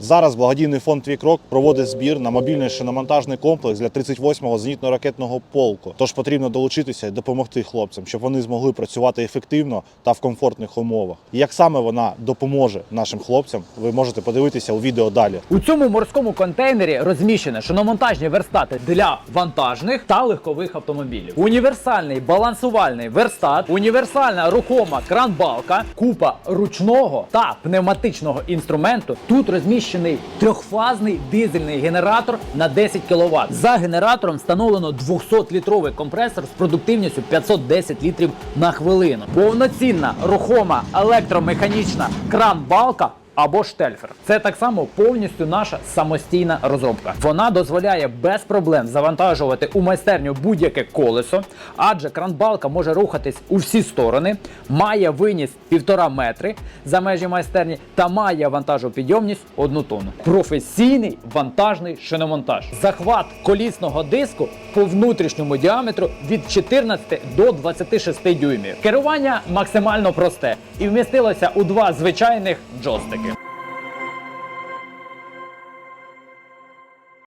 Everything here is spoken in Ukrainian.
Зараз благодійний фонд Твій крок проводить збір на мобільний шиномонтажний комплекс для 38-го зенітно-ракетного полку. Тож потрібно долучитися і допомогти хлопцям, щоб вони змогли працювати ефективно та в комфортних умовах. Як саме вона допоможе нашим хлопцям, ви можете подивитися у відео далі. У цьому морському контейнері розміщені шиномонтажні верстати для вантажних та легкових автомобілів. Універсальний балансувальний верстат, універсальна рухома кран-балка, купа ручного та пневматичного інструменту. Тут розміщений трьохфазний дизельний генератор на 10 кВт. За генератором встановлено 200-літровий компресор з продуктивністю 510 літрів на хвилину. Повноцінна рухома електромеханічна кран-балка або штельфер. Це так само повністю наша самостійна розробка. Вона дозволяє без проблем завантажувати у майстерню будь-яке колесо, адже кранбалка може рухатись у всі сторони, має виніс півтора метри за межі майстерні та має вантажопідйомність одну тонну. Професійний вантажний шиномонтаж. Захват колісного диску по внутрішньому діаметру від 14 до 26 дюймів. Керування максимально просте і вмістилося у два звичайних джойстики.